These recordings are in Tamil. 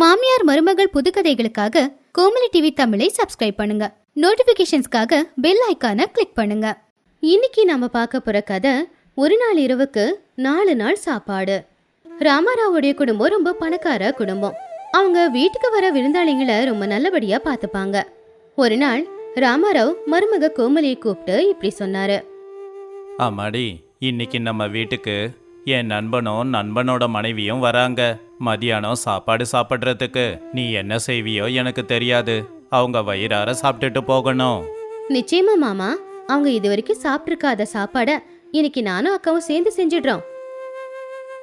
மாமியார் மருமகள் புதுக்கதைகளுக்காக கோமலி டிவி தமிழை சப்ஸ்கிரைப் பண்ணுங்க. நோட்டிபிகேஷன்ஸ்க்காக பெல் ஐகானை கிளிக் பண்ணுங்க. இன்னைக்கு நாம பார்க்க போற கதை ஒரு நாள் இரவுக்கு நாலு நாள் சாப்பாடு. ராமாராவுடைய குடும்பம் ரொம்ப பணக்கார குடும்பம். அவங்க வீட்டுக்கு வர விருந்தாளிங்களை ரொம்ப நல்லபடியா பார்த்துப்பாங்க. ஒரு நாள் ராமாராவ் மருமக கோமலியை கூப்பிட்டு இப்படி சொன்னாரு. ஆமாடி இன்னைக்கு நம்ம வீட்டுக்கு என் நண்பனும் நண்பனோட மனைவியும் வராங்க. மதியானம் சாப்பாடு சாப்பிட்றதுக்கு. நீ என்ன செய்வியோ எனக்கு தெரியாது. அவங்க வயிறார சாப்பிட்டுட்டு போகணும். நிச்சயமா மாமா. அவங்க இது வரைக்கும் சாப்பிட்ருக்காத சாப்பாட இன்னைக்கு நானும் அக்காவும் சேர்ந்து செஞ்சிடுறோம்.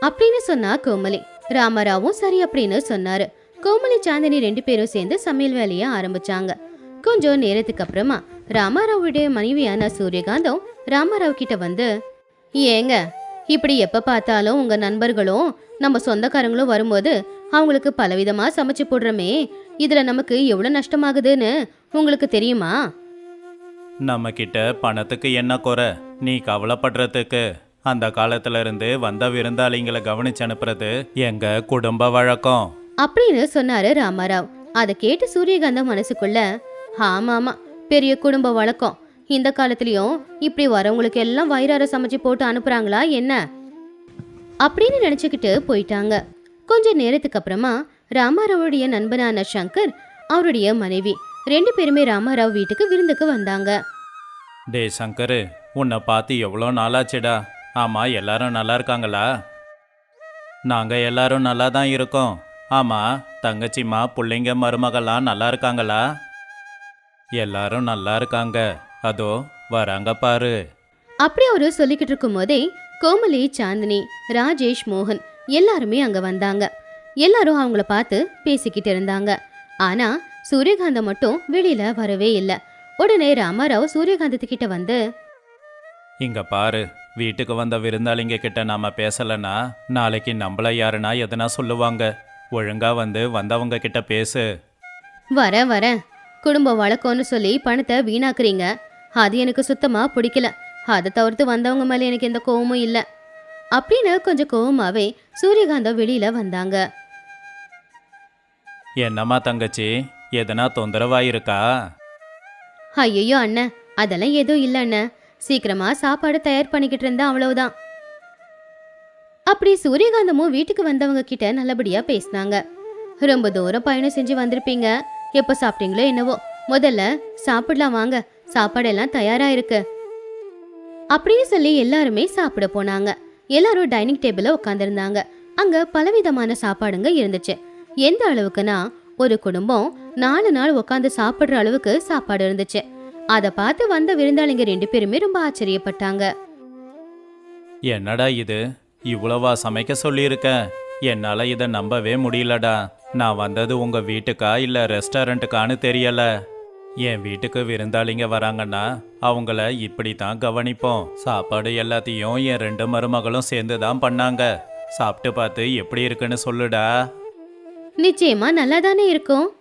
அப்படின்னு சொன்னா கோமலி. ராமராவும் சரி அப்படின்னு சொன்னாரு. கோமலி சாந்தினி ரெண்டு பேரும் சேர்ந்து சமையல் வேலையை ஆரம்பிச்சாங்க. கொஞ்சம் நேரத்துக்கு அப்புறமா ராமாராவுடைய மனைவியான சூரியகாந்தம் ராமாராவ் கிட்ட வந்து ஏங்க இப்படி எப்ப பார்த்தாலும் உங்க நண்பர்களும் நம்ம சொந்தக்காரங்களும் வரும்போது அவங்களுக்கு பலவிதமா சமைச்சு போடுறோமே இதுல நமக்கு எவ்வளவு நஷ்டமாகுதுன்னு உங்களுக்கு தெரியுமா? நம்ம கிட்ட பணத்துக்கு என்ன குறை? நீ கவலைப்படுறதுக்கு. அந்த காலத்துல இருந்து வந்த விருந்தாளிங்களை கவனிச்சு அனுப்புறது எங்க குடும்ப வழக்கம். அப்படின்னு சொன்னாரு ராமாராவ். அதை கேட்டு சூரியகாந்தம் மனசுக்குள்ள ஆமாமா பெரிய குடும்ப வழக்கம். இந்த காலத்துலயும் இப்படி வரவங்களுக்கு எல்லாம் வயிறார சமைச்சு போட்டு அனுப்புறாங்களா என்ன? அப்படின்னு நினைச்சுக்கிட்டு போயிட்டாங்க. கொஞ்ச நேரத்துக்கு அப்புறமா ராமாராவுடைய நண்பனான சங்கர் அவருடைய மனைவி ரெண்டு பேருமே ராமாராவ் வீட்டுக்கு விருந்துக்கு வந்தாங்க. டே சங்கரு உன்னை பார்த்து எவ்வளோ நாளாச்சுடா? ஆமா எல்லாரும் நல்லா இருக்காங்களா? நாங்க எல்லாரும் நல்லா தான் இருக்கோம். ஆமா தங்கச்சிம்மா பிள்ளைங்க மருமகள்லாம் நல்லா இருக்காங்களா? எல்லாரும் நல்லா இருக்காங்க. அதோ வராங்க பாரு. அப்படி அவரு சொல்லிக்கிட்டு இருக்கும் போதே கோமலி சாந்தினி ராஜேஷ் மோகன் எல்லாருமே அங்க வந்தாங்க. எல்லாரும் அவங்கள பார்த்து பேசிக்கிட்டு இருந்தாங்க. ஆனா சூரியகாந்தம் மட்டும் வெளியில வரவே இல்லை. உடனே ராமாராவ் சூரியகாந்தத்துக்கிட்ட வந்து இங்க பாரு வீட்டுக்கு வந்த விருந்தாளிங்க கிட்ட நாம பேசலனா நாளைக்கு நம்மள யாருன்னா எதனா சொல்லுவாங்க. ஒழுங்கா வந்து வந்தவங்க கிட்ட பேசு. வர வர குடும்ப வழக்கம்னு சொல்லி பணத்தை வீணாக்குறீங்க. அது எனக்கு சுத்தமா பிடிக்கல. அதை தவிர்த்து வந்தவங்க மேல எனக்கு எந்த கோவமும் இல்ல. அப்படின்னு கொஞ்சம் கோவமாவே சூரியகாந்தம் வெளியில வந்தாங்க. என்னம்மா தங்கச்சி எதனா தொந்தரவாயிருக்கா? ஐயோ அண்ணன் அதெல்லாம் எதுவும் இல்ல அண்ணன் சீக்கிரமா சாப்பாடு தயார் பண்ணிக்கிட்டு இருந்தா அவ்வளவுதான். அப்படி சூரியகாந்தமும் வீட்டுக்கு வந்தவங்க கிட்ட நல்லபடியா பேசினாங்க. ரொம்ப தூரம் பயணம் செஞ்சு வந்திருப்பீங்க. எப்ப சாப்பிட்டீங்களோ என்னவோ. முதல்ல சாப்பிடலாம் வாங்க. சாப்பாடு எல்லாம் தயாரா இருக்கு. அப்படியே சொல்லி எல்லாருமே சாப்பிட போனாங்க. எல்லாரும் டைனிங் டேபிளில் உட்காந்துருந்தாங்க அங்க பலவிதமான சாப்பாடுங்க இருந்துச்சு. எந்த அளவுக்குன்னா ஒரு குடும்பம் நாலு நாள் உட்காந்து சாப்பிடுற அளவுக்கு சாப்பாடு இருந்துச்சு. அதை பார்த்து வந்த விருந்தாளிங்க ரெண்டு பேருமே ரொம்ப ஆச்சரியப்பட்டாங்க. என்னடா இது? இவ்வளவா சமைக்க சொல்லியிருக்க? என்னால இதை நம்பவே முடியலடா. நான் வந்தது உங்க வீட்டுக்கா இல்ல ரெஸ்டாரண்ட்டுக்கான்னு தெரியல. என் வீட்டுக்கு விருந்தாளிங்க வராங்கன்னா அவங்கள இப்படி தான் கவனிப்போம். சாப்பாடு எல்லாத்தையும் என் ரெண்டு மருமகளும் சேர்ந்து தான் பண்ணாங்க. சாப்பிட்டு பார்த்து எப்படி இருக்குன்னு சொல்லுடா. நிச்சயமா நல்லா தானே இருக்கும்.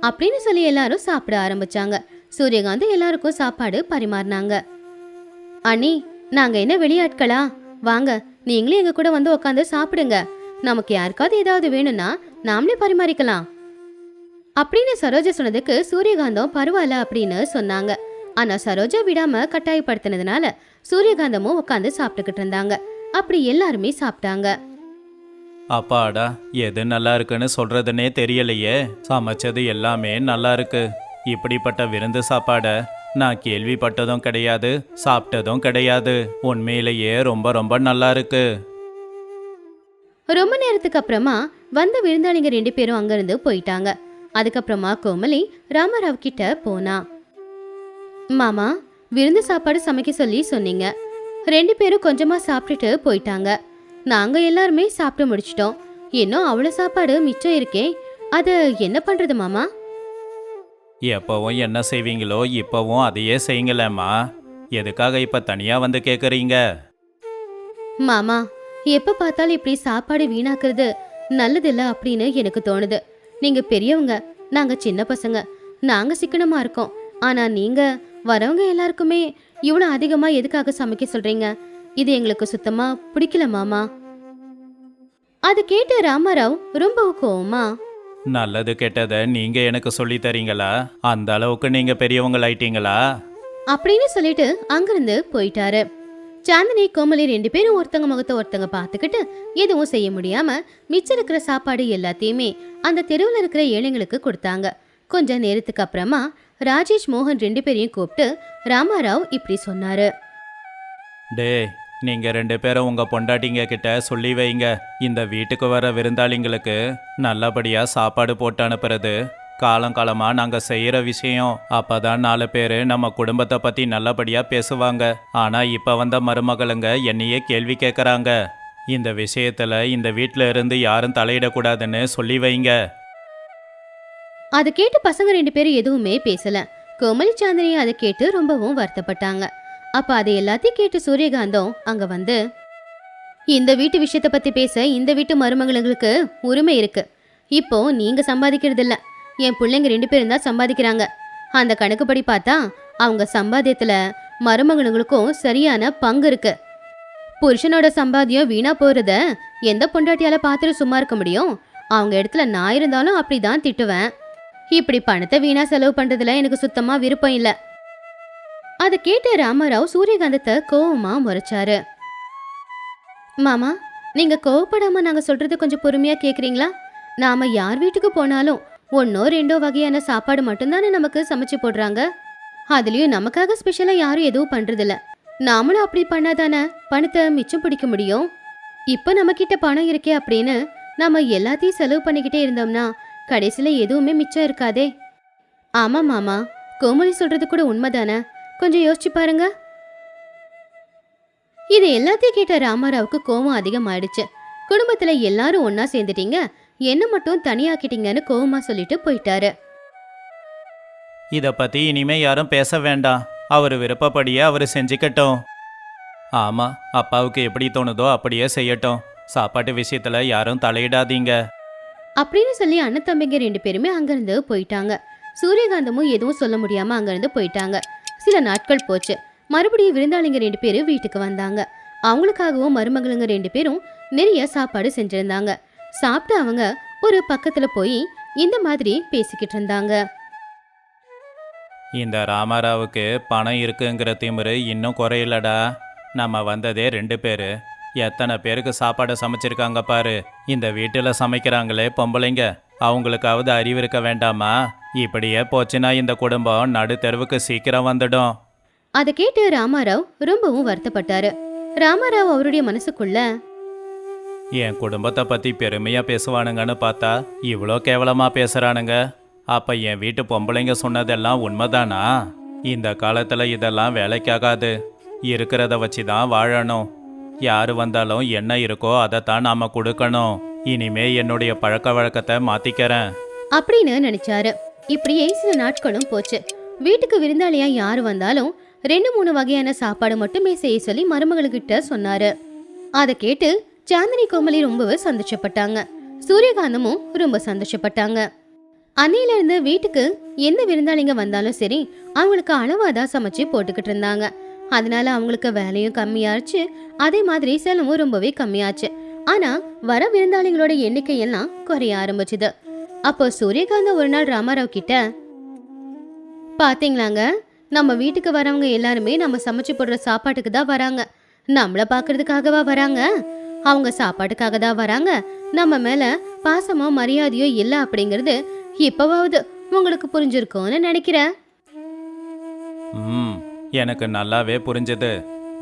அப்படின்னு சொல்லி எல்லாரும் சாப்பிட ஆரம்பிச்சாங்க. சூரியகாந்த் எல்லாருக்கும் சாப்பாடு பரிமாறினாங்க. அண்ணி நாங்க என்ன வெளியாட்களா? வாங்க நீங்களும் எங்க கூட வந்து உட்காந்து சாப்பிடுங்க. நமக்கு யாருக்காவது ஏதாவது வேணும்னா நாமளே பரிமாறிக்கலாம். அப்படின்னு சரோஜா சொன்னதுக்கு சூரியகாந்தம் பரவாயில்ல அப்படின்னு சொன்னாங்க. ஆனா சரோஜா விடாம கட்டாயப்படுத்தினதுனால சூரியகாந்தமும் உட்காந்து சாப்பிட்டுக்கிட்டு இருந்தாங்க. அப்படி எல்லாருமே சாப்பிட்டாங்க. அப்பாடா எது நல்லா இருக்குன்னு சொல்றதுனே தெரியலையே. சமைச்சது எல்லாமே நல்லா இருக்கு. இப்படிப்பட்ட விருந்து சாப்பாட நான் கேள்விப்பட்டதும் கிடையாது சாப்பிட்டதும் கிடையாது. உண்மையிலேயே ரொம்ப ரொம்ப நல்லா இருக்கு. ரொம்ப நேரத்துக்கு அப்புறமா வந்த விருந்தாளிங்க ரெண்டு பேரும் அங்கிருந்து போயிட்டாங்க. அதுக்கப்புறமா கோமலி ராமராவ் கிட்ட போனா. மாமா விருந்து சாப்பாடு சமைக்க சொல்லி சொன்னீங்க. ரெண்டு பேரும் கொஞ்சமா சாப்பிட்டுட்டு போயிட்டாங்க. நாங்க எல்லாருமே சாப்பிட்டு முடிச்சிட்டோம். இன்னும் அவ்வளோ சாப்பாடு மிச்சம் இருக்கே. அது என்ன பண்றது மாமா? எப்பவும் என்ன செய்வீங்களோ இப்பவும் அதையே செய்யுங்களேம்மா எதுக்காக இப்ப தனியா வந்து கேக்குறீங்க? மாமா எப்ப பார்த்தாலும் இப்படி சாப்பாடு வீணாக்குறது நல்லதில்ல அப்படின்னு எனக்கு தோணுது. நீங்க பெரியவங்க நாங்க சின்ன பசங்க நாங்க சிக்கனமா இருக்கோம். ஆனா நீங்க வரவங்க எல்லாருக்குமே இவ்வளவு அதிகமா எதுக்காக சமைக்க சொல்றீங்க? இது எங்களுக்கு சுத்தமா பிடிக்கல மாமா. அது கேட்டு ராமாராவ் ரொம்ப கோவமா நல்லது கெட்டதை நீங்க எனக்கு சொல்லி தரீங்களா? அந்த அளவுக்கு நீங்க பெரியவங்களாயிட்டீங்களா? அப்படின்னு சொல்லிட்டு அங்கிருந்து போயிட்டாரு. சாந்தினி கோமலி ரெண்டு பேரும் ஒருத்தங்க முகத்தை ஒருத்தங்க பார்த்துக்கிட்டு எதுவும் செய்ய முடியாம மிச்சம் இருக்கிற சாப்பாடு எல்லாத்தையுமே அந்த தெருவில் இருக்கிற ஏழைங்களுக்கு கொடுத்தாங்க. கொஞ்ச நேரத்துக்கு அப்புறமா ராஜேஷ் மோகன் ரெண்டு பேரையும் கூப்பிட்டு ராமாராவ் இப்படி சொன்னாரு. டே நீங்க ரெண்டு பேரும் உங்க பொண்டாட்டிங்க கிட்ட சொல்லி வைங்க. இந்த வீட்டுக்கு வர விருந்தாளிங்களுக்கு நல்லபடியா சாப்பாடு போட்டு அனுப்புறது காலங்காலமா நாங்க செய்யற விஷயம். அப்பதான் நாலு பேரு நம்ம குடும்பத்தை பத்தி நல்லபடியா பேசுவாங்க. ஆனா இப்ப வந்த மருமகளுங்க என்னையே கேள்வி கேட்கறாங்க இந்த விஷயத்துல இந்த வீட்ல இருந்து யாரும் தலையிடக்கூடாதுன்னு சொல்லி வைங்க. அதை கேட்டு பசங்க ரெண்டு பேரும் எதுவுமே பேசல. கோமலி சாந்தினி அதை கேட்டு ரொம்பவும் வருத்தப்பட்டாங்க. அப்ப அதை எல்லாத்தையும் கேட்டு சூரியகாந்தம் அங்க வந்து இந்த வீட்டு விஷயத்தை பத்தி பேச இந்த வீட்டு மருமகளுங்களுக்கு உரிமை இருக்கு. இப்போ நீங்க சம்பாதிக்கிறது இல்லை என் பிள்ளைங்க ரெண்டு பேரும் தான் சம்பாதிக்கிறாங்க. அந்த கணக்குப்படி பார்த்தா அவங்க சம்பாத்தியத்துல மருமகனுங்களுக்கும் சரியான பங்கு இருக்கு. புருஷனோட சம்பாத்தியம் வீணா போறத எந்த பொண்டாட்டியால பார்த்துட்டு சும்மா இருக்க முடியும்? அவங்க இடத்துல நான் இருந்தாலும் அப்படிதான் திட்டுவேன். இப்படி பணத்தை வீணா செலவு பண்றதுல எனக்கு சுத்தமா விருப்பம் இல்லை. அதை கேட்ட ராமராவ் சூரியகாந்தத்தை கோவமா முறைச்சாரு. மாமா நீங்க கோவப்படாம நாங்க சொல்றது கொஞ்சம் பொறுமையா கேக்குறீங்களா? நாம யார் வீட்டுக்கு போனாலும் ஒன்றோ ரெண்டோ வகையான சாப்பாடு மட்டும்தானே நமக்கு சமைச்சு போடுறாங்க? அதுலேயும் நமக்காக ஸ்பெஷலாக யாரும் எதுவும் பண்ணுறதில்ல நாமளும் அப்படி பண்ணாதானே? பணத்தை மிச்சம் பிடிக்க முடியும்? இப்போ நம்மக்கிட்ட பணம் இருக்கே அப்படின்னு நம்ம எல்லாத்தையும் செலவு பண்ணிக்கிட்டே இருந்தோம்னா கடைசியில் எதுவுமே மிச்சம் இருக்காதே. ஆமாம் மாமா கோமலி சொல்கிறது கூட உண்மைதானே? கொஞ்சம் யோசிச்சு பாருங்க. இது எல்லாத்தையும் கேட்ட ராமாராவுக்கு கோவம் அதிகமாயிடுச்சு. குடும்பத்தில் எல்லாரும் ஒன்றா சேர்ந்துட்டீங்க. என்ன மட்டும் தனியாக்கிட்டீங்கன்னு கோவமா சொல்லிட்டு போயிட்டாரு. இத பத்தி இனிமே யாரும் பேச வேண்டாம். அவர் விருப்பப்படியே அவர் செஞ்சுக்கட்டும். ஆமா அப்பாவுக்கு எப்படி தோணுதோ அப்படியே செய்யட்டும். சாப்பாட்டு விஷயத்துல யாரும் தலையிடாதீங்க. அப்படின்னு சொல்லி அண்ணன் தம்பிங்க ரெண்டு பேருமே அங்கிருந்து போயிட்டாங்க. சூரியகாந்தமும் எதுவும் சொல்ல முடியாம அங்கிருந்து போயிட்டாங்க. சில நாட்கள் போச்சு. மறுபடியும் விருந்தாளிங்க ரெண்டு பேரும் வீட்டுக்கு வந்தாங்க. அவங்களுக்காகவும் மருமகளுங்க ரெண்டு பேரும் நிறைய சாப்பாடு செஞ்சிருந்தாங்க. சாப்பிட்டு அவங்க ஒரு பக்கத்துல போய் இந்த மாதிரி பேசிக்கிட்டு இருந்தாங்க. இந்த ராமாராவுக்கு பணம் இருக்குங்கிற திமிரு இன்னும் குறையலடா. நம்ம வந்ததே ரெண்டு பேரு. எத்தனை பேருக்கு சாப்பாடு சமைச்சிருக்காங்க பாரு. இந்த வீட்டில் சமைக்கிறாங்களே பொம்பளைங்க. அவங்களுக்காவது அறிவு இருக்க வேண்டாமா? இப்படியே போச்சுன்னா இந்த குடும்பம் நடு தெருவுக்கு சீக்கிரம் வந்துடும். அதை கேட்டு ராமாராவ் ரொம்பவும் வருத்தப்பட்டாரு. ராமாராவ் அவருடைய மனசுக்குள்ள என் குடும்பத்தை பற்றி பெருமையாக பேசுவானுங்கன்னு பார்த்தா இவ்வளோ கேவலமாக பேசுகிறானுங்க அப்போ என் வீட்டு பொம்பளைங்க சொன்னதெல்லாம் உண்மைதானா? இந்த காலத்தில் இதெல்லாம் வேலைக்காகாது. இருக்கிறத வச்சு தான் வாழணும். யார் வந்தாலும் என்ன இருக்கோ அதைத்தான் நாம கொடுக்கணும். இனிமே என்னுடைய பழக்க வழக்கத்தை மாத்திக்கிறேன். அப்படின்னு நினைச்சாரு. இப்படியே சில நாட்களும் போச்சு. வீட்டுக்கு விருந்தாளியா யார் வந்தாலும் ரெண்டு மூணு வகையான சாப்பாடு மட்டுமே செய்ய சொல்லி மருமகளுக்கிட்ட சொன்னாரு. அதை கேட்டு சாந்தினி கோமலி ரொம்பவே சந்தோஷப்பட்டாங்க. சூரியகாந்தமும் ரொம்ப சந்தோஷப்பட்டாங்க. அன்னையில இருந்து வீட்டுக்கு எந்த விருந்தாளிங்க வந்தாலும் சரி அவங்களுக்கு அளவாக தான் சமைச்சு போட்டுக்கிட்டு இருந்தாங்க. அதனால அவங்களுக்கு வேலையும் கம்மியாச்சு அதே மாதிரி செலவும் ரொம்பவே கம்மியாச்சு. ஆனா வர விருந்தாளிங்களோட எண்ணிக்கை எல்லாம் குறைய ஆரம்பிச்சுது. அப்போ சூரியகாந்தம் ஒரு நாள் ராமாராவ் கிட்ட பாத்தீங்களாங்க? நம்ம வீட்டுக்கு வரவங்க எல்லாருமே நம்ம சமைச்சு போடுற சாப்பாட்டுக்கு தான் வராங்க. நம்மள பாக்குறதுக்காகவா வராங்க? அவங்க சாப்பாட்டுக்காக தான் வராங்க. நம்ம மேல பாசமோ மரியாதையோ இல்ல அப்படிங்கறது இப்பவாவது உங்களுக்கு புரிஞ்சிருக்கும்னு நினைக்கிறேன் ம் எனக்கு நல்லாவே புரிஞ்சது.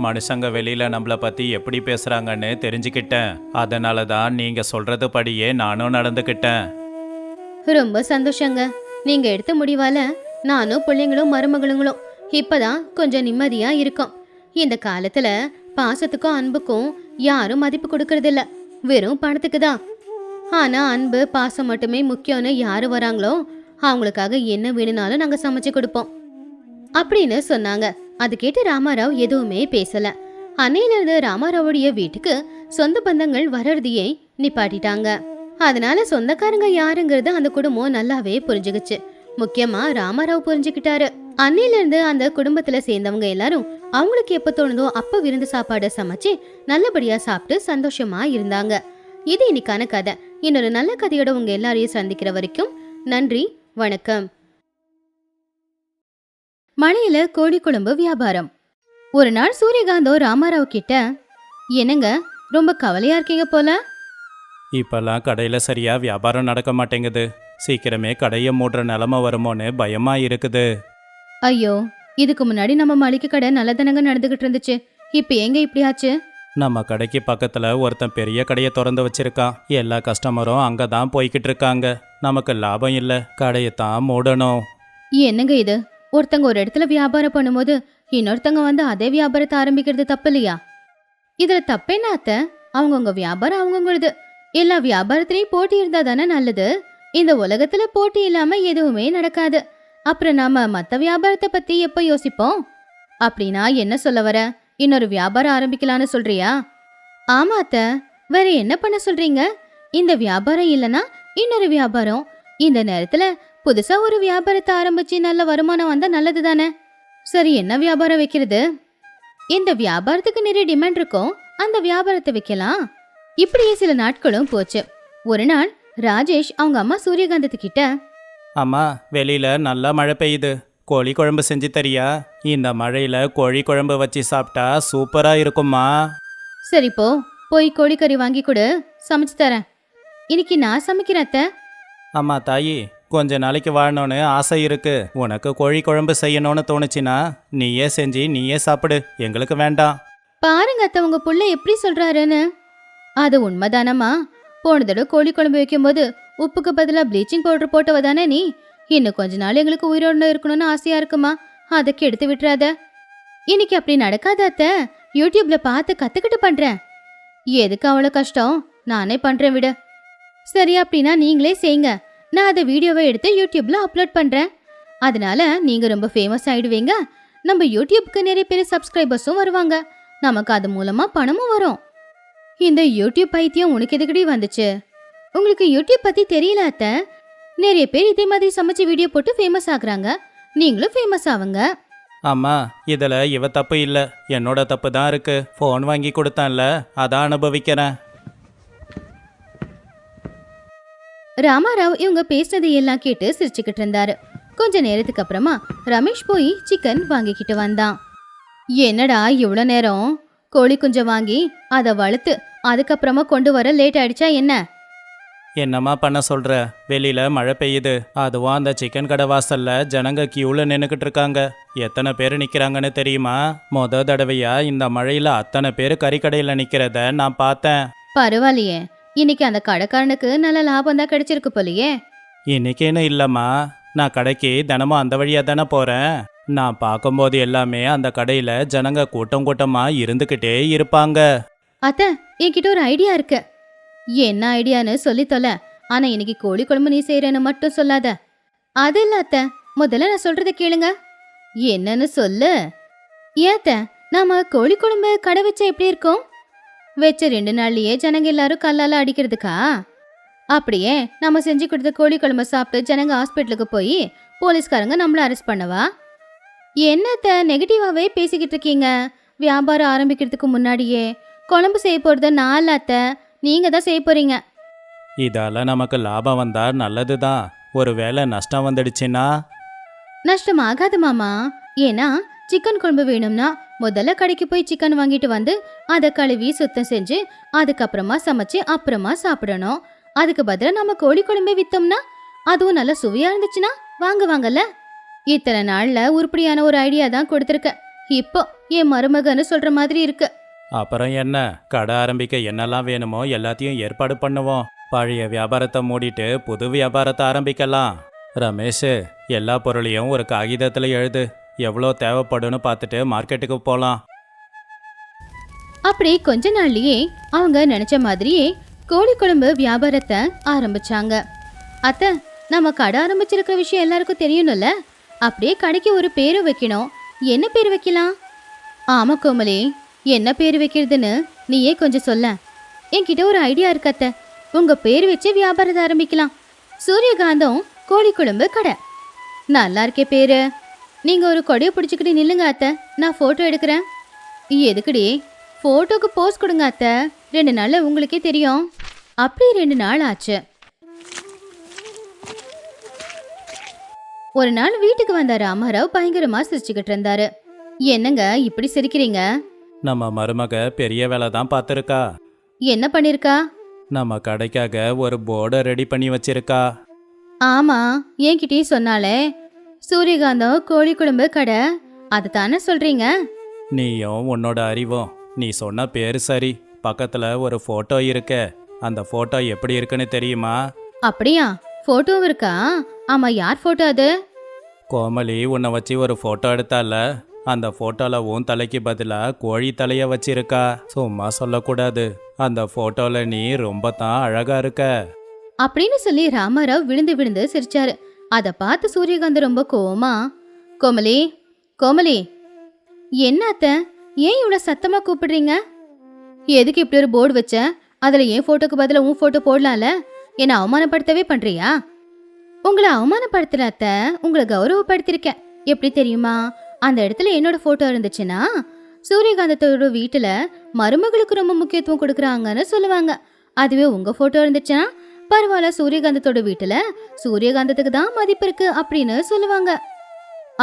மனுஷங்க வெளியில நம்மள பத்தி எப்படி பேசுறாங்கன்னு தெரிஞ்சுக்கிட்டேன். அதனால தான் நீங்க சொல்றது படியே நானும் நடந்துக்கிட்டேன். ரொம்ப சந்தோஷங்க. நீங்க எடுத்த முடிவால நானும் பிள்ளைங்களும் மருமகளுங்களும் இப்பதான் கொஞ்சம் நிம்மதியா இருக்கோம். இந்த காலத்துல பாசத்துக்கும் அன்புக்கும் யாரும் மதிப்பு கொடுக்கறதில்ல. வெறும் பணத்துக்கு தான் ஆனா அன்பு பாசம் மட்டுமே முக்கியம்னு யாரு வராங்களோ அவங்களுக்காக என்ன வேணும்னாலும் நாங்க சமைச்சு கொடுப்போம். அப்படின்னு சொன்னாங்க. அது கேட்டு ராமாராவ் எதுவுமே பேசல. அன்னையிலிருந்து ராமாராவுடைய வீட்டுக்கு சொந்த பந்தங்கள் வர்றதையே நிப்பாட்டிட்டாங்க. அதனால சொந்தக்காரங்க யாருங்கிறது அந்த குடும்பம் நல்லாவே புரிஞ்சுக்கிச்சு. முக்கியமா ராமாராவ் புரிஞ்சுக்கிட்டாரு. அன்னையிலிருந்து அந்த குடும்பத்துல சேர்ந்தவங்க எல்லாரும் அவங்களுக்கு எப்ப தோணுதோ அப்ப விருந்து சாப்பாடு சமைச்சு நல்லபடியா சாப்பிட்டு சந்தோஷமா இருந்தாங்க. இது இன்னைக்கான கதை. இன்னொரு நல்ல கதையோட உங்க எல்லாரையும் சந்திக்கிற வரைக்கும் நன்றி வணக்கம். மழையில கோழி குழம்பு வியாபாரம். ஒரு நாள் சூரியகாந்தோ ராமாராவ் கிட்ட என்னங்க ரொம்ப கவலையா இருக்கீங்க போல? இப்பெல்லாம் கடையில் சரியா வியாபாரம் நடக்க மாட்டேங்குது. சீக்கிரமே கடையை மூடுற நிலமை வருமோன்னு பயமா இருக்குது. ஐயோ இதுக்கு முன்னாடி நம்ம மளிகை கடை நல்லதனங்க நடந்துகிட்டு இருந்துச்சு. இப்ப எங்க இப்படி ஆச்சு? நம்ம கடைக்கு பக்கத்துல ஒருத்தன் பெரிய கடையை திறந்து வச்சிருக்கான். எல்லா கஸ்டமரும் அங்கே தான் போய்கிட்டு இருக்காங்க. நமக்கு லாபம் இல்லை. கடையை தான் மூடணும். என்னங்க இது? ஒருத்தங்க ஒரு இடத்துல வியாபாரம் பண்ணும்போது இன்னொருத்தங்க வந்து அதே வியாபாரத்தை ஆரம்பிக்கிறது தப்பு இல்லையா? இதுல தப்பேன்னா அத்த? அவங்கவுங்க வியாபாரம் அவங்கவுங்களுது. எல்லா வியாபாரத்திலையும் போட்டி இருந்தா தானே நல்லது. இந்த உலகத்துல போட்டி இல்லாம எதுவுமே நடக்காது. அப்புறம் நாம மத்த வியாபாரத்தை பத்தி எப்ப யோசிப்போம்? அப்படின்னா என்ன சொல்ல வர? இன்னொரு வியாபாரம் ஆரம்பிக்கலாம்னு சொல்றியா? ஆமா அத்த. வேற என்ன பண்ண சொல்றீங்க? இந்த வியாபாரம் இல்லனா இன்னொரு வியாபாரம். இந்த நேரத்துல புதுசா ஒரு வியாபாரத்தை ஆரம்பிச்சு நல்ல வருமானம் வந்தா நல்லது தானே? சரி என்ன வியாபாரம் வைக்கிறது? இந்த வியாபாரத்துக்கு நிறைய டிமாண்ட் இருக்கும். அந்த வியாபாரத்தை வைக்கலாம். இப்படியே சில நாட்களும் போச்சு. ஒரு நாள் ராஜேஷ் அவங்க அம்மா சூரியகாந்தத்து கிட்ட அம்மா வெளியில நல்லா மழை பெய்யுது. கோழி குழம்பு செஞ்சு தரியா? இந்த மழையில கோழி குழம்பு வச்சு சாப்பிட்டா சூப்பரா இருக்கும்மா. சரி போ போய் கோழிக்கறி வாங்கி கொடு. சமைச்சு தரேன். இன்னைக்கு நான் சமைக்கிறேன் அத்தை. அம்மா தாயி கொஞ்ச நாளைக்கு வாழணும்னு ஆசை இருக்கு. உனக்கு கோழி குழம்பு செய்யணும்னு தோணுச்சுன்னா நீயே செஞ்சு நீயே சாப்பிடு. எங்களுக்கு வேண்டாம். பாருங்க அத்தை உங்க புள்ள எப்படி சொல்றாருன்னு. அது உண்மைதானம்மா? போன தடவை கோழி குழம்பு வைக்கும்போது உப்புக்கு பதிலா ப்ளீச்சிங் பவுடர் போட்டவ தானே நீ? இன்னும் கொஞ்ச நாள் எங்களுக்கு உயிரோடு இருக்கணும்னு ஆசையா இருக்குமா? அதை கெடுத்து விட்டுறாத. இன்னைக்கு அப்படி நடக்காத அத்தை. யூடியூப்ல பார்த்து கத்துக்கிட்டு பண்றேன். எதுக்கு அவ்வளோ கஷ்டம்? நானே பண்றேன் விட. சரி அப்படின்னா நீங்களே செய்யுங்க. நான் அதை வீடியோவை எடுத்து யூடியூப்ல அப்லோட் பண்றேன். அதனால நீங்க ரொம்ப ஃபேமஸ் ஆயிடுவீங்க. நம்ம யூடியூப்க்கு நிறைய பேர் சப்ஸ்கிரைபர்ஸும் வருவாங்க. நமக்கு அது மூலமா பணமும் வரும். இந்த யூடியூப் பைத்தியம் உனக்கு எதுக்கடி வந்துச்சு? உங்களுக்கு யூடியூப் பத்தி தெரியல அத்த. நிறைய பேர் இதே மாதிரி சமைச்சு வீடியோ போட்டு ஃபேமஸ் ஆகுறாங்க. நீங்களும் ஃபேமஸ் ஆவுங்க. அம்மா இதில் இவ தப்பு இல்லை. என்னோட தப்பு தான் இருக்கு. ஃபோன் வாங்கி கொடுத்தான்ல. அதான் அனுபவிக்கிறேன். ராமாராவ் இவங்க பேசுனதை எல்லாம் கேட்டு சிரிச்சுக்கிட்டு இருந்தாரு. கொஞ்ச நேரத்துக்கு அப்புறமா ரமேஷ் போய் சிக்கன் வாங்கிக்கிட்டு வந்தான். என்னடா இவ்வளோ நேரம்? கோழி குஞ்சை வாங்கி அதை வளர்த்து அதுக்கப்புறமா கொண்டு வர லேட் ஆயிடுச்சா என்ன? என்னம்மா பண்ண சொல்ற? வெளியில மழை பெய்யுது. அதுவும் அந்த சிக்கன் கடை வாசல்ல ஜனங்க கியூல நின்னுக்கிட்டு இருக்காங்க. எத்தனை பேர் நிக்கிறாங்கன்னு தெரியுமா? மொத தடவையா இந்த மழையில அத்தனை பேர் கறிக்கடையில நிக்கிறத நான் பார்த்தேன். பரவாயில்லையே. இன்னைக்கு அந்த கடைக்காரனுக்கு நல்ல லாபம் தான் கிடைச்சிருக்கு போலயே. இன்னைக்குன்னு இல்லம்மா? நான் கடைக்கு தினமும் அந்த வழியா தானே போறேன். நான் பார்க்கும்போது எல்லாமே அந்த கடையில ஜனங்க கூட்டம் கூட்டமா இருந்துக்கிட்டே இருப்பாங்க. அத்த என்கிட்ட ஒரு ஐடியா இருக்கு. என்ன ஐடியான்னு சொல்லி தொலை ஆனா இன்னைக்கு கோழி குழம்பு நீ செய்யறேன்னு மட்டும் சொல்லாத. அது இல்ல அத்த. முதல்ல நான் சொல்றத கேளுங்க. என்னன்னு சொல்லு. ஏத்த நாம கோழி குழம்பு கடை வச்சா எப்படி இருக்கும்? வச்ச ரெண்டு நாள்லயே ஜனங்க எல்லாரும் கல்லால அடிக்கிறதுக்கா? அப்படியே நம்ம செஞ்சு கொடுத்த கோழி குழம்பு சாப்பிட்டு ஜனங்க ஹாஸ்பிட்டலுக்கு போய் போலீஸ்காரங்க நம்மள அரெஸ்ட் பண்ணவா? என்னத்த நெகட்டிவாவே பேசிக்கிட்டு இருக்கீங்க வியாபாரம் ஆரம்பிக்கிறதுக்கு முன்னாடியே. குழம்பு செய்ய போறது நான் இல்ல அத்தை. நீங்க தான் செய்ய போறீங்க. இதால நமக்கு லாபம் வந்தா நல்லதுதான். ஒருவேளை நஷ்டம் வந்துடுச்சுன்னா? நஷ்டம் ஆகாது மாமா. ஏன்னா சிக்கன் குழம்பு வேணும்னா முதல்ல கடைக்கு போய் சிக்கன் வாங்கிட்டு வந்து அதை கழுவி சுத்தம் செஞ்சு அதுக்கப்புறமா சமைச்சு அப்புறமா சாப்பிடணும். அதுக்கு பதிலா நம்ம கோழி குழம்பே வித்தோம்னா அதுவும் நல்லா சுவையா இருந்துச்சுன்னா வாங்குவாங்கல்ல? இத்தனை நாள்ல உருப்படியான ஒரு ஐடியா தான் கொடுத்துருக்க. இப்போ என் மருமகன்னு சொல்ற மாதிரி இருக்கு. அப்புறம் என்ன? கடை ஆரம்பிக்க என்னெல்லாம் வேணுமோ எல்லாத்தையும் ஏற்பாடு பண்ணுவோம். பழைய வியாபாரத்தை மூடிட்டு புது வியாபாரத்தை ஆரம்பிக்கலாம். ரமேஷ் எல்லா பொருளையும் ஒரு காகிதத்தில் எழுது. எவ்வளோ தேவைப்படும்னு பார்த்துட்டு மார்க்கெட்டுக்கு போகலாம் அப்படி கொஞ்ச நாள்லயே அவங்க நினைச்ச மாதிரியே கோழி குழம்பு வியாபாரத்தை ஆரம்பிச்சாங்க. அத்தை நம்ம கடை ஆரம்பிச்சிருக்கிற விஷயம் எல்லாருக்கும் தெரியணும்ல அப்படியே கடைக்கு ஒரு பேரு வைக்கணும். என்ன பேர் வைக்கலாம்? ஆமாம் கோமலி என்ன பேர் வைக்கிறதுன்னு நீயே கொஞ்சம் சொல்ல. என்கிட்ட ஒரு ஐடியா இருக்கத்த உங்கள் பேர் வச்சு வியாபாரத்தை ஆரம்பிக்கலாம். சூரியகாந்தம் கோழி குழம்பு கடை. நல்லா இருக்கே பேரு. நீங்கள் ஒரு கொடையை பிடிச்சிக்கிட்டு நில்லுங்க அத்தை. நான் ஃபோட்டோ எடுக்கிறேன். எதுக்குடி? ஃபோட்டோக்கு போஸ் கொடுங்க அத்தை. ரெண்டு நாளில் உங்களுக்கே தெரியும். அப்படி ரெண்டு நாள் ஆச்சு. ஒரு நாள் வீட்டுக்கு வந்த ராமாராவ் பயங்கரமா சிரிச்சுக்கிட்டு இருந்தாரு. என்னங்க இப்படி சிரிக்கிறீங்க? நம்ம மருமக பெரிய வேலை தான் பார்த்துருக்கா. என்ன பண்ணிருக்கா? நம்ம கடைக்காக ஒரு போர்டை ரெடி பண்ணி வச்சிருக்கா. ஆமா என்கிட்டயும் சொன்னாலே. சூரியகாந்தம் கோழி குழம்பு கடை அதை தானே சொல்றீங்க? நீயும் உன்னோட அறிவும். நீ சொன்ன பேரு சரி. பக்கத்துல ஒரு போட்டோ இருக்கே. அந்த போட்டோ எப்படி இருக்குன்னு தெரியுமா? அப்படியா? போட்டோவும் இருக்கா? ஆமா யார் போட்டோ அது? கோமலி உன்னை வச்சு ஒரு போட்டோ எடுத்தால அந்த போட்டோல உன் தலைக்கு பதிலா கோழி தலைய வச்சிருக்கா? சும்மா சொல்லக்கூடாது. அந்த போட்டோல நீ ரொம்ப தான் அழகா இருக்க. அப்படின்னு சொல்லி ராமாராவ் விழுந்து விழுந்து சிரிச்சாரு. அத பார்த்து சூரியகாந்த் ரொம்ப கோவமா கோமலி கோமலி என்ன அத்த? ஏன் இவ்வளவு சத்தமா கூப்பிடுறீங்க? எதுக்கு இப்படி ஒரு போர்டு வச்ச? அதுல என் போட்டோக்கு பதிலா உன் போட்டோ போடலாம்ல? என்ன அவமானப்படுத்தவே பண்றியா? உங்களை அவமானப்படுத்தல அத்த உங்களை கௌரவப்படுத்திருக்கேன் எப்படி தெரியுமா? அந்த இடத்துல என்னோட போட்டோ இருந்துச்சுன்னா சூரியகாந்தத்தோட வீட்டில் மருமகளுக்கு ரொம்ப முக்கியத்துவம் கொடுக்குறாங்கன்னு சொல்லுவாங்க. அதுவே உங்கள் ஃபோட்டோ இருந்துச்சுன்னா பரவாயில்ல சூரியகாந்தத்தோட வீட்டில் சூரியகாந்தத்துக்கு தான் மதிப்பு இருக்கு அப்படின்னு சொல்லுவாங்க.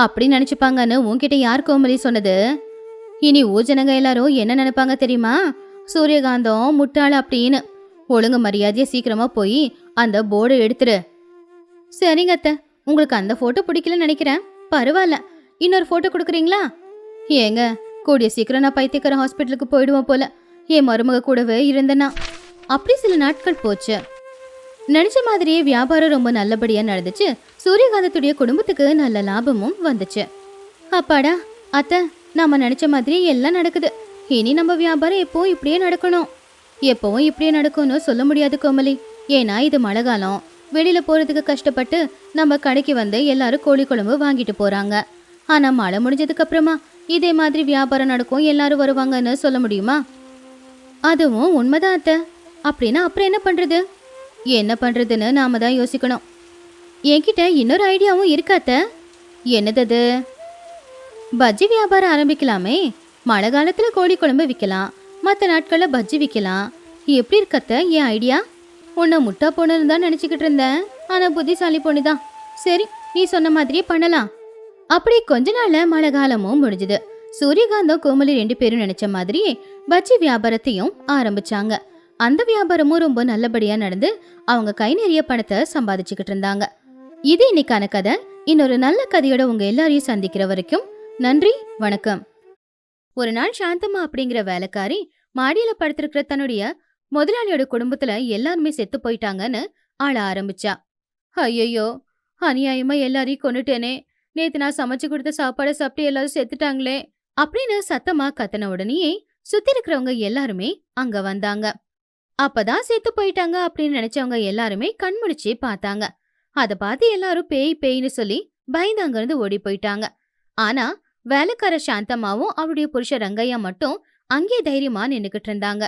அப்படி நினச்சிப்பாங்கன்னு உன்கிட்ட யார் கோமலி சொன்னது? இனி ஊஜனங்க எல்லாரும் என்ன நினைப்பாங்க தெரியுமா? சூரியகாந்தம் முட்டாள் அப்படின்னு. ஒழுங்கு மரியாதையை சீக்கிரமாக போய் அந்த போர்டை எடுத்துரு. சரிங்க அத்தை. உங்களுக்கு அந்த ஃபோட்டோ பிடிக்கலன்னு நினைக்கிறேன். பரவாயில்ல. இன்னொரு ஃபோட்டோ கொடுக்குறீங்களா? ஏங்க கூடிய சீக்கிரம் நான் பைத்தியக்கார ஹாஸ்பிட்டலுக்கு போயிடுவோம் போல. என் மருமக கூடவே இருந்தேனா? அப்படி சில நாட்கள் போச்சு. நினைச்ச மாதிரியே வியாபாரம் ரொம்ப நல்லபடியா நடந்துச்சு. சூரியகாந்தத்துடைய குடும்பத்துக்கு நல்ல லாபமும் வந்துச்சு. அப்பாடா அத்தை நாம நினைச்ச மாதிரி எல்லாம் நடக்குது. இனி நம்ம வியாபாரம் எப்பவும் இப்படியே நடக்கணும். எப்பவும் இப்படியே நடக்கும்னு சொல்ல முடியாது கோமலி. ஏன்னா இது மழை காலம். வெளியில போறதுக்கு கஷ்டப்பட்டு நம்ம கடைக்கு வந்து எல்லாரும் கோழி குழம்பு வாங்கிட்டு போறாங்க. ஆனா மழை முடிஞ்சதுக்கு அப்புறமா இதே மாதிரி வியாபாரம் நடக்கும் எல்லாரும் வருவாங்கன்னு சொல்ல முடியுமா? அதுவும் உண்மைதான் அத்தை. அப்படின்னா அப்புறம் என்ன பண்றது? என்ன பண்றதுன்னு நாம தான் யோசிக்கணும். என்கிட்ட இன்னொரு ஐடியாவும் இருக்காத்த என்னது அது? பஜ்ஜி வியாபாரம் ஆரம்பிக்கலாமே. மழை காலத்துல கோழி குழம்பு விற்கலாம் மற்ற நாட்களில் பஜ்ஜி விற்கலாம் எப்படி இருக்கத்த என் ஐடியா? உன்னை முட்டா பொண்ணுன்னு தான் நினச்சிக்கிட்டு இருந்தேன். ஆனால் புத்திசாலி பொண்ணு தான் சரி நீ சொன்ன மாதிரியே பண்ணலாம். அப்படி கொஞ்ச நாள்ல மழை காலமும் முடிஞ்சுது. சூரியகாந்தம் கோமலி ரெண்டு பேரும் நினைச்ச மாதிரியே பஜ்ஜி வியாபாரத்தையும் ஆரம்பிச்சாங்க. அந்த வியாபாரமும் ரொம்ப நல்லபடியா நடந்து அவங்க கை நிறைய பணத்தை சம்பாதிச்சுக்கிட்டு இருந்தாங்க. இது இன்னைக்கான கதை. இன்னொரு நல்ல கதையோட உங்க எல்லாரையும் சந்திக்கிற வரைக்கும் நன்றி வணக்கம். ஒரு நாள் சாந்தம்மா அப்படிங்கிற வேலைக்காரி மாடியில படுத்திருக்கிற தன்னுடைய முதலாளியோட குடும்பத்துல எல்லாருமே செத்து போயிட்டாங்கன்னு ஆள ஆரம்பிச்சா. ஐயையோ அநியாயமா எல்லாரையும் கொன்னுட்டேனே. நேத்து நான் சமைச்சு கொடுத்த சாப்பாடை சாப்பிட்டு எல்லாரும் செத்துட்டாங்களே அப்படின்னு சத்தமா கத்தன உடனேயே சுத்தி இருக்கிறவங்க எல்லாருமே அங்க வந்தாங்க. அப்பதான் செத்து போயிட்டாங்க அப்படின்னு நினைச்சவங்க எல்லாருமே கண்முடிச்சு பார்த்தாங்க. அத பார்த்து எல்லாரும் பேய் பேய்னு சொல்லி பயந்து அங்கிருந்து ஓடி போயிட்டாங்க. ஆனா வேலைக்கார சாந்தமாவும் அவருடைய புருஷ ரங்கையா மட்டும் அங்கே தைரியமா நின்னுகிட்டு இருந்தாங்க.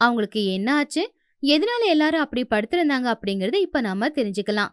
அவங்களுக்கு என்ன ஆச்சு எதனால எல்லாரும் அப்படி படுத்திருந்தாங்க அப்படிங்கறத இப்ப நாம தெரிஞ்சுக்கலாம்.